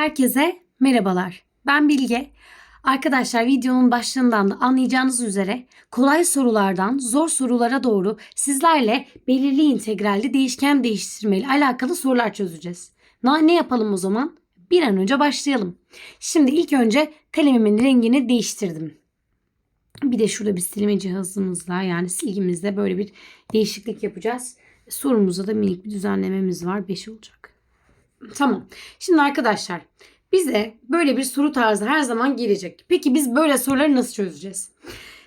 Herkese merhabalar. Ben Bilge. Arkadaşlar videonun başlığından da anlayacağınız üzere kolay sorulardan zor sorulara doğru sizlerle belirli integralli değişken değiştirmeyle alakalı sorular çözeceğiz. Na- Ne yapalım o zaman? Bir an önce başlayalım. Şimdi ilk önce kalemimin rengini değiştirdim. Bir de şurada bir silme cihazımızla yani silgimizle böyle bir değişiklik yapacağız. Sorumuzda da minik bir düzenlememiz var. 5 olacak. Tamam. Şimdi arkadaşlar bize böyle bir soru tarzı her zaman gelecek. Peki biz böyle soruları nasıl çözeceğiz?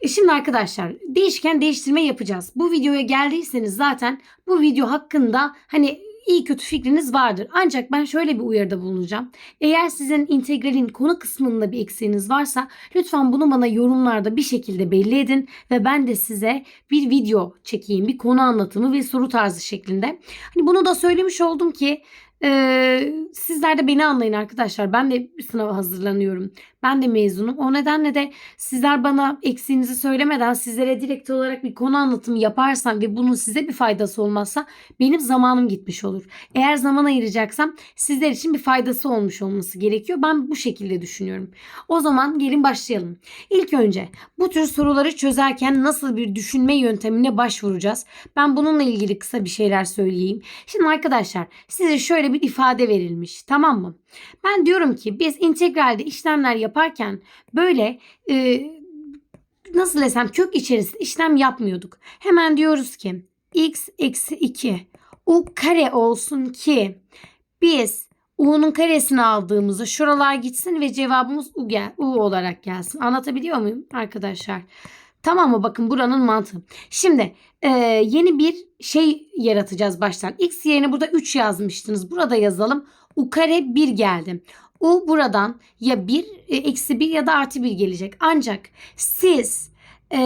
E şimdi arkadaşlar değişken değiştirme yapacağız. Bu videoya geldiyseniz zaten bu video hakkında hani iyi kötü fikriniz vardır. Ancak ben şöyle bir uyarıda bulunacağım. Eğer sizin integralin konu kısmında bir eksiğiniz varsa lütfen bunu bana yorumlarda bir şekilde belli edin ve ben de size bir video çekeyim. Bir konu anlatımı ve soru tarzı şeklinde. Hani bunu da söylemiş oldum ki ee, sizler de beni anlayın arkadaşlar. Ben de sınava hazırlanıyorum. Ben de mezunum. O nedenle de sizler bana eksiğinizi söylemeden sizlere direkt olarak bir konu anlatımı yaparsam ve bunun size bir faydası olmazsa benim zamanım gitmiş olur. Eğer zaman ayıracaksam sizler için bir faydası olmuş olması gerekiyor. Ben bu şekilde düşünüyorum. O zaman gelin başlayalım. İlk önce bu tür soruları çözerken nasıl bir düşünme yöntemine başvuracağız? Ben bununla ilgili kısa bir şeyler söyleyeyim. Şimdi arkadaşlar size şöyle bir ifade verilmiş tamam mı? Ben diyorum ki biz integralde işlemler yaparken böyle e, nasıl desem kök içerisinde işlem yapmıyorduk. Hemen diyoruz ki x eksi 2 u kare olsun ki biz u'nun karesini aldığımızda şuralar gitsin ve cevabımız u, gel, u olarak gelsin. Anlatabiliyor muyum arkadaşlar? Tamam mı? Bakın buranın mantığı. Şimdi e, yeni bir şey yaratacağız baştan. X yerine burada 3 yazmıştınız. Burada yazalım. U kare 1 geldi. U buradan ya 1 e, eksi 1 ya da artı 1 gelecek. Ancak siz e,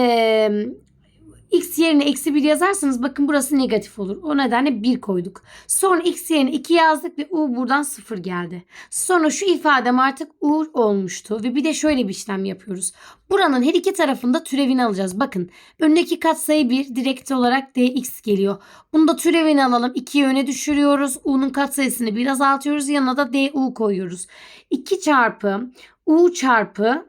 x yerine eksi 1 yazarsanız bakın burası negatif olur. O nedenle 1 koyduk. Sonra x yerine 2 yazdık ve u buradan 0 geldi. Sonra şu ifadem artık u olmuştu ve bir de şöyle bir işlem yapıyoruz. Buranın her iki tarafında türevini alacağız. Bakın öndeki katsayı 1 direkt olarak dx geliyor. Bunu da türevini alalım. 2'yi öne düşürüyoruz. u'nun katsayısını biraz azaltıyoruz. Yanına da du koyuyoruz. 2 çarpı u çarpı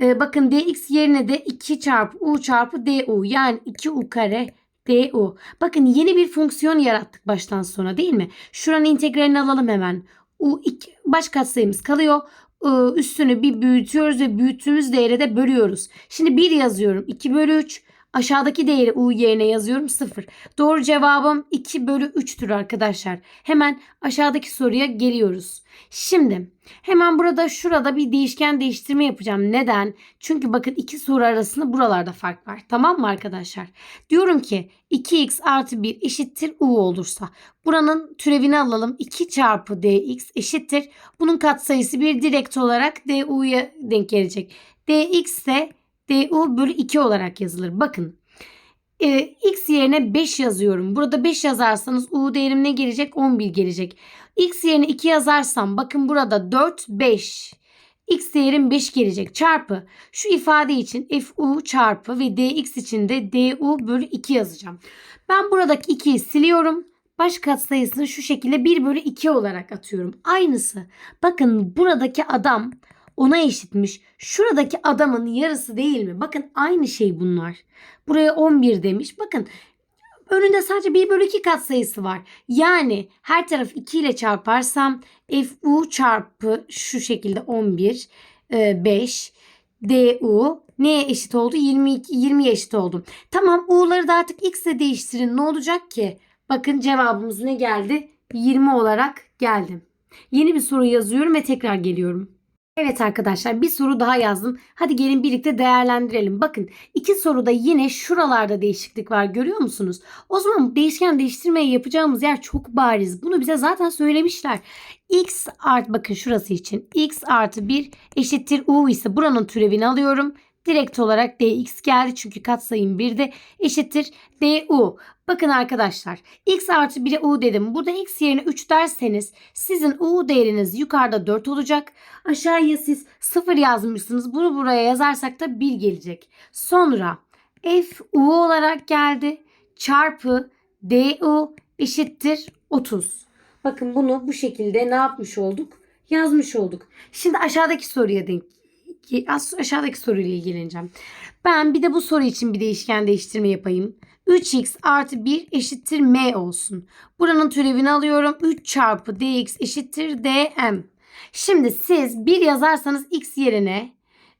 ee, bakın dx yerine de 2 çarpı u çarpı du yani 2u kare du. Bakın yeni bir fonksiyon yarattık baştan sona değil mi? Şuranın integralini alalım hemen. u iki, baş katsayımız kalıyor. Ee, üstünü bir büyütüyoruz ve büyüttüğümüz değere de bölüyoruz. Şimdi 1 yazıyorum. 2 bölü 3. Aşağıdaki değeri u yerine yazıyorum 0. Doğru cevabım 2 bölü 3'tür arkadaşlar. Hemen aşağıdaki soruya geliyoruz. Şimdi hemen burada şurada bir değişken değiştirme yapacağım. Neden? Çünkü bakın iki soru arasında buralarda fark var. Tamam mı arkadaşlar? Diyorum ki 2x artı 1 eşittir u olursa. Buranın türevini alalım. 2 çarpı dx eşittir. Bunun katsayısı bir direkt olarak du'ya denk gelecek. dx de du bölü 2 olarak yazılır. Bakın e, x yerine 5 yazıyorum. Burada 5 yazarsanız u değerim ne gelecek? 11 gelecek. x yerine 2 yazarsam bakın burada 4 5. x değerim 5 gelecek. Çarpı şu ifade için fu çarpı ve dx için de du bölü 2 yazacağım. Ben buradaki 2'yi siliyorum. Baş katsayısını şu şekilde 1 bölü 2 olarak atıyorum. Aynısı. Bakın buradaki adam ona eşitmiş. Şuradaki adamın yarısı değil mi? Bakın aynı şey bunlar. Buraya 11 demiş. Bakın önünde sadece 1 bölü 2 katsayısı var. Yani her taraf 2 ile çarparsam fu çarpı şu şekilde 11 5 du neye eşit oldu? 22 20'ye eşit oldu. Tamam u'ları da artık x ile değiştirin. Ne olacak ki? Bakın cevabımız ne geldi? 20 olarak geldi. Yeni bir soru yazıyorum ve tekrar geliyorum. Evet arkadaşlar bir soru daha yazdım. Hadi gelin birlikte değerlendirelim. Bakın iki soruda yine şuralarda değişiklik var görüyor musunuz? O zaman değişken değiştirmeyi yapacağımız yer çok bariz. Bunu bize zaten söylemişler. x art bakın şurası için x artı 1 eşittir u ise buranın türevini alıyorum. Direkt olarak dx geldi çünkü katsayım 1'de eşittir du. Bakın arkadaşlar x artı 1'e u dedim. Burada x yerine 3 derseniz sizin u değeriniz yukarıda 4 olacak. Aşağıya siz 0 yazmışsınız. Bunu buraya yazarsak da 1 gelecek. Sonra f u olarak geldi. Çarpı du eşittir 30. Bakın bunu bu şekilde ne yapmış olduk? yazmış olduk. Şimdi aşağıdaki soruya denk aşağıdaki soruyla ilgileneceğim. Ben bir de bu soru için bir değişken değiştirme yapayım. 3x artı 1 eşittir m olsun. Buranın türevini alıyorum. 3 çarpı dx eşittir dm. Şimdi siz 1 yazarsanız x yerine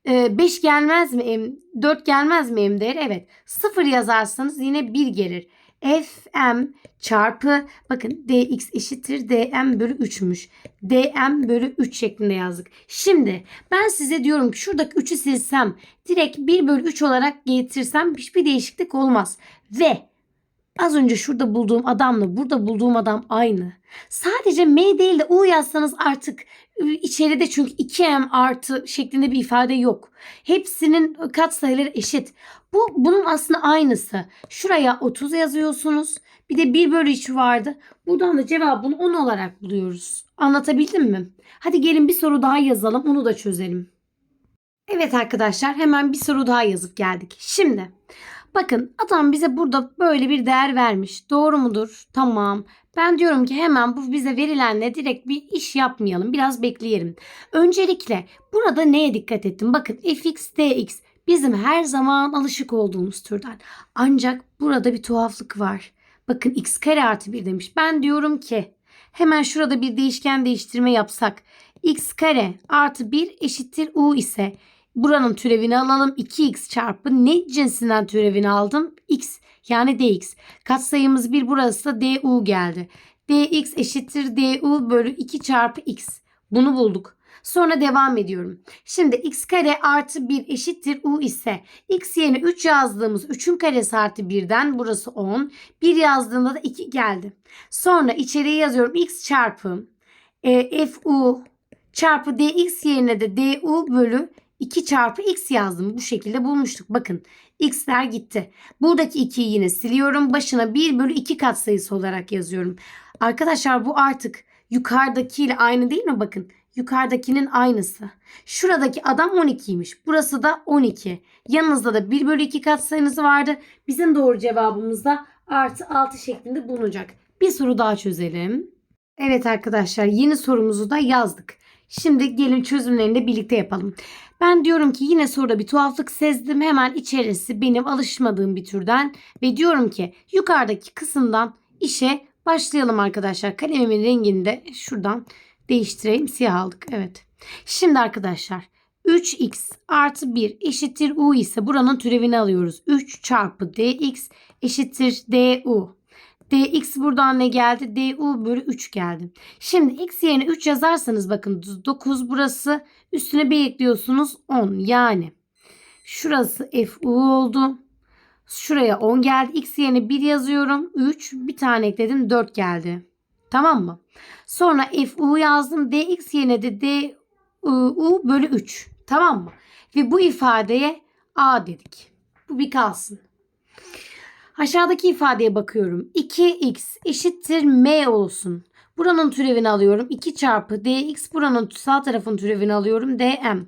5 gelmez mi m? 4 gelmez mi m değer? Evet. 0 yazarsanız yine 1 gelir. Fm çarpı bakın dx eşittir dm bölü 3'müş. dm bölü 3 şeklinde yazdık. Şimdi ben size diyorum ki şuradaki 3'ü silsem direkt 1 bölü 3 olarak getirsem hiçbir değişiklik olmaz. Ve az önce şurada bulduğum adamla burada bulduğum adam aynı. Sadece m değil de u yazsanız artık ı, içeride çünkü 2m artı şeklinde bir ifade yok. Hepsinin katsayıları eşit. Bu bunun aslında aynısı. Şuraya 30 yazıyorsunuz. Bir de 1 bölü 3 vardı. Buradan da cevabını 10 olarak buluyoruz. Anlatabildim mi? Hadi gelin bir soru daha yazalım. Onu da çözelim. Evet arkadaşlar hemen bir soru daha yazıp geldik. Şimdi bakın adam bize burada böyle bir değer vermiş. Doğru mudur? Tamam. Ben diyorum ki hemen bu bize verilenle direkt bir iş yapmayalım. Biraz bekleyelim. Öncelikle burada neye dikkat ettim? Bakın fx dx bizim her zaman alışık olduğumuz türden. Ancak burada bir tuhaflık var. Bakın x kare artı 1 demiş. Ben diyorum ki hemen şurada bir değişken değiştirme yapsak. x kare artı 1 eşittir u ise buranın türevini alalım. 2x çarpı ne cinsinden türevini aldım? x yani dx. Katsayımız 1 burası da du geldi. dx eşittir du bölü 2 çarpı x. Bunu bulduk. Sonra devam ediyorum. Şimdi x kare artı 1 eşittir u ise x yerine 3 yazdığımız 3'ün karesi artı 1'den burası 10. 1 yazdığında da 2 geldi. Sonra içeriye yazıyorum x çarpı e, fu çarpı dx yerine de du bölü 2 çarpı x yazdım. Bu şekilde bulmuştuk. Bakın x'ler gitti. Buradaki 2'yi yine siliyorum. Başına 1 bölü 2 katsayısı olarak yazıyorum. Arkadaşlar bu artık yukarıdakiyle aynı değil mi? Bakın yukarıdakinin aynısı. Şuradaki adam 12'ymiş. Burası da 12. Yanınızda da 1 bölü 2 katsayınız vardı. Bizim doğru cevabımız da artı 6 şeklinde bulunacak. Bir soru daha çözelim. Evet arkadaşlar yeni sorumuzu da yazdık. Şimdi gelin çözümlerini de birlikte yapalım. Ben diyorum ki yine soruda bir tuhaflık sezdim. Hemen içerisi benim alışmadığım bir türden. Ve diyorum ki yukarıdaki kısımdan işe başlayalım arkadaşlar. Kalemimin rengini de şuradan değiştireyim. Siyah aldık. Evet. Şimdi arkadaşlar 3x artı 1 eşittir u ise buranın türevini alıyoruz. 3 çarpı dx eşittir du. Dx buradan ne geldi? du bölü 3 geldi. Şimdi x yerine 3 yazarsanız bakın 9 burası üstüne bir ekliyorsunuz 10 yani. Şurası fu oldu. Şuraya 10 geldi. X yerine 1 yazıyorum. 3 bir tane ekledim 4 geldi. Tamam mı? Sonra fu yazdım. dx yerine de du bölü 3. Tamam mı? Ve bu ifadeye a dedik. Bu bir kalsın. Aşağıdaki ifadeye bakıyorum. 2x eşittir m olsun. Buranın türevini alıyorum. 2 çarpı dx buranın sağ tarafın türevini alıyorum. dm.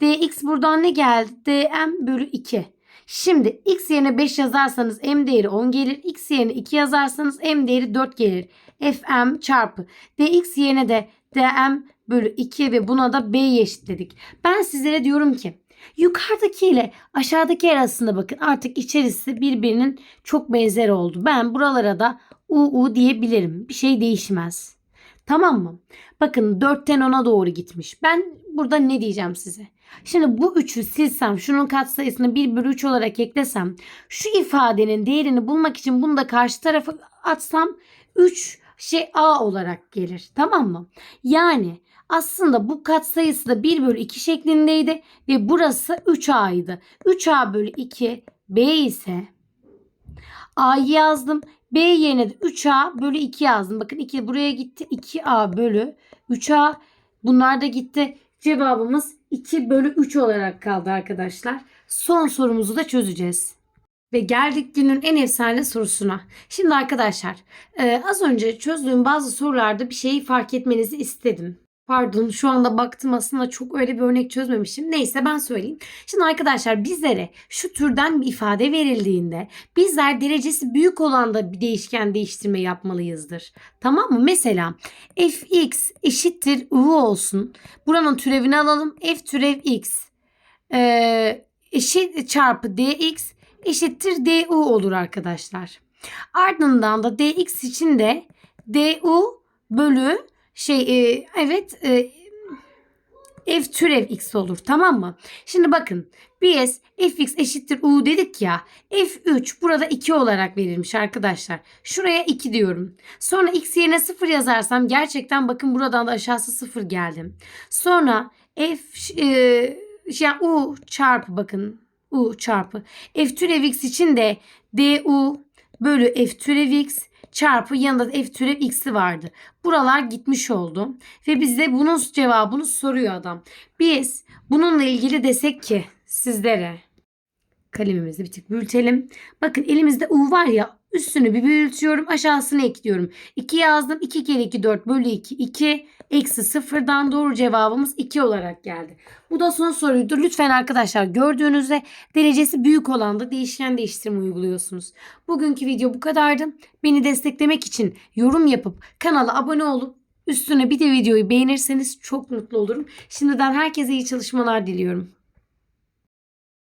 dx buradan ne geldi? dm bölü 2. Şimdi x yerine 5 yazarsanız m değeri 10 gelir. x yerine 2 yazarsanız m değeri 4 gelir. fm çarpı dx yerine de dm bölü 2 ve buna da b'yi eşitledik. Ben sizlere diyorum ki yukarıdaki ile aşağıdaki arasında bakın artık içerisi birbirinin çok benzer oldu. Ben buralara da uu diyebilirim. Bir şey değişmez. Tamam mı? Bakın 4'ten 10'a doğru gitmiş. Ben burada ne diyeceğim size? Şimdi bu 3'ü silsem, şunun katsayısını 1 bölü 3 olarak eklesem, şu ifadenin değerini bulmak için bunu da karşı tarafa atsam 3 şey a olarak gelir. Tamam mı? Yani aslında bu katsayısı da 1 bölü 2 şeklindeydi ve burası 3a'ydı. 3a bölü 2 b ise a'yı yazdım. B yerine de 3A bölü 2 yazdım. Bakın 2 buraya gitti. 2A bölü 3A. Bunlar da gitti. Cevabımız 2 bölü 3 olarak kaldı arkadaşlar. Son sorumuzu da çözeceğiz. Ve geldik günün en efsane sorusuna. Şimdi arkadaşlar e, az önce çözdüğüm bazı sorularda bir şeyi fark etmenizi istedim. Pardon şu anda baktım aslında çok öyle bir örnek çözmemişim. Neyse ben söyleyeyim. Şimdi arkadaşlar bizlere şu türden bir ifade verildiğinde bizler derecesi büyük olan da bir değişken değiştirme yapmalıyızdır. Tamam mı? Mesela fx eşittir u olsun. Buranın türevini alalım. f türev x ee, eşit çarpı dx eşittir du olur arkadaşlar. Ardından da dx için de du bölü şey e, evet e, f türev x olur tamam mı? Şimdi bakın biz fx eşittir u dedik ya f3 burada 2 olarak verilmiş arkadaşlar. Şuraya 2 diyorum. Sonra x yerine 0 yazarsam gerçekten bakın buradan da aşağısı 0 geldim. Sonra f e, yani u çarpı bakın u çarpı f türev x için de du bölü f türev x çarpı yanında da f türev x'i vardı. Buralar gitmiş oldu. Ve bize bunun cevabını soruyor adam. Biz bununla ilgili desek ki sizlere kalemimizi bir tık büyütelim. Bakın elimizde u var ya üstünü bir büyütüyorum aşağısını ekliyorum. 2 yazdım 2 kere 2 4 bölü 2 2 eksi sıfırdan doğru cevabımız 2 olarak geldi. Bu da son soruydu. Lütfen arkadaşlar gördüğünüzde derecesi büyük olan da değişken değiştirme uyguluyorsunuz. Bugünkü video bu kadardı. Beni desteklemek için yorum yapıp kanala abone olup üstüne bir de videoyu beğenirseniz çok mutlu olurum. Şimdiden herkese iyi çalışmalar diliyorum.